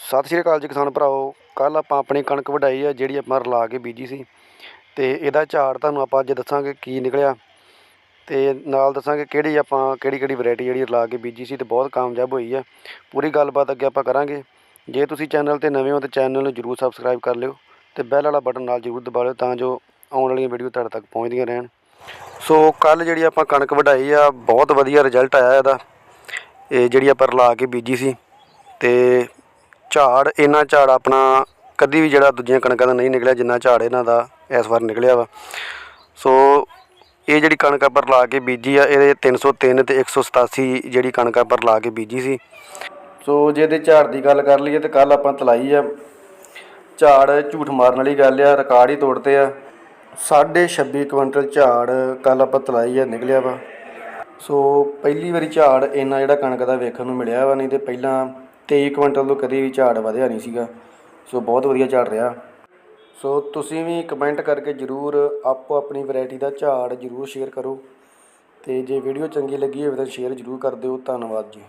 ਸਤਿ ਸ਼੍ਰੀ ਅਕਾਲ ਜੀ ਕਿਸਾਨ ਭਰਾਓ ਕੱਲ ਆਪਾਂ ਆਪਣੀ ਕਣਕ ਵਢਾਈ ਆ, ਜਿਹੜੀ ਆਪਾਂ ਰਲਾ ਕੇ ਬੀਜੀ ਸੀ। ਤੇ ਇਹਦਾ ਝਾੜ ਤੁਹਾਨੂੰ ਆਪਾਂ ਅੱਜ ਦੱਸਾਂਗੇ ਕੀ ਨਿਕਲਿਆ। ਤੇ ਨਾਲ ਦੱਸਾਂਗੇ ਕਿਹੜੀ ਆਪਾਂ ਕਿਹੜੀ ਕਿਹੜੀ ਵੈਰਾਈਟੀ ਜਿਹੜੀ ਰਲਾ ਕੇ ਬੀਜੀ ਸੀ ਤੇ ਬਹੁਤ ਕਾਮਯਾਬ ਹੋਈ ਆ। ਪੂਰੀ ਗੱਲਬਾਤ ਅੱਗੇ ਆਪਾਂ ਕਰਾਂਗੇ। ਜੇ ਤੁਸੀਂ ਚੈਨਲ ਤੇ ਨਵੇਂ ਹੋ ਤਾਂ ਚੈਨਲ ਨੂੰ ਜਰੂਰ ਸਬਸਕ੍ਰਾਈਬ ਕਰ ਲਿਓ ਤੇ ਬੈਲ ਵਾਲਾ ਬਟਨ ਨਾਲ ਜਰੂਰ ਦਬਾ ਲਿਓ ਤਾਂ ਜੋ ਆਉਣ ਵਾਲੀਆਂ ਵੀਡੀਓ ਤੁਹਾਡੇ ਤੱਕ ਪਹੁੰਚਦੀਆਂ ਰਹਿਣ। ਸੋ ਕੱਲ ਜਿਹੜੀ ਆਪਾਂ ਕਣਕ ਵਢਾਈ ਆ, ਬਹੁਤ ਵਧੀਆ ਰਿਜ਼ਲਟ ਆਇਆ ਇਹਦਾ। ਇਹ ਜਿਹੜੀ ਆਪਾਂ ਰਲਾ ਕੇ ਬੀਜੀ ਸੀ। ਤੇ ਝਾੜ ਇੰਨਾ ਝਾੜ ਆਪਣਾ ਕਦੀ ਵੀ ਜਿਹੜਾ ਦੂਜੀਆਂ ਕਣਕਾਂ ਦਾ ਨਹੀਂ ਨਿਕਲਿਆ, ਜਿੰਨਾ ਝਾੜ ਇਹਨਾਂ ਦਾ ਇਸ ਵਾਰ ਨਿਕਲਿਆ ਵਾ। ਸੋ ਇਹ ਜਿਹੜੀ ਕਣਕ ਪਰ ਲਾ ਕੇ ਬੀਜੀ ਆ, ਇਹਦੇ 303 ਤੇ 187 ਜਿਹੜੀ ਕਣਕ ਪਰ ਲਾ ਕੇ ਬੀਜੀ ਸੀ। ਸੋ ਜੇ ਇਹਦੇ ਝਾੜ ਦੀ ਗੱਲ ਕਰ ਲਈਏ ਤੇ ਕੱਲ ਆਪਾਂ ਤਲਾਈ ਆ। ਝਾੜ ਝੂਠ ਮਾਰਨ ਵਾਲੀ ਗੱਲ ਆ, ਰਿਕਾਰਡ ਹੀ ਤੋੜਤੇ ਆ। 26 ਕੁਇੰਟਲ ਝਾੜ ਕੱਲ ਆਪਾਂ ਤਲਾਈ ਆ, ਨਿਕਲਿਆ ਵਾ। ਸੋ ਪਹਿਲੀ ਵਾਰੀ ਝਾੜ ਇੰਨਾ ਜਿਹੜਾ ਕਣਕ ਦਾ ਵੇਖਣ ਨੂੰ ਮਿਲਿਆ ਵਾ, ਨਹੀਂ ਤੇ ਪਹਿਲਾਂ 23 ਕੁਇੰਟਲ ਤੋਂ ਕਦੇ ਵੀ ਝਾੜ ਵਧਿਆ ਨਹੀਂ ਸੀਗਾ। ਸੋ ਬਹੁਤ ਵਧੀਆ ਝਾੜ ਰਿਹਾ। ਸੋ ਤੁਸੀਂ ਵੀ ਕਮੈਂਟ ਕਰਕੇ ਜਰੂਰ ਆਪੋ ਆਪਣੀ ਵੈਰਾਈਟੀ ਦਾ ਝਾੜ ਜਰੂਰ ਸ਼ੇਅਰ ਕਰੋ। ਤੇ ਜੇ ਵੀਡੀਓ ਚੰਗੀ ਲੱਗੀ ਹੋਵੇ ਤਾਂ ਸ਼ੇਅਰ ਜਰੂਰ ਕਰ ਦਿਓ। ਧੰਨਵਾਦ ਜੀ।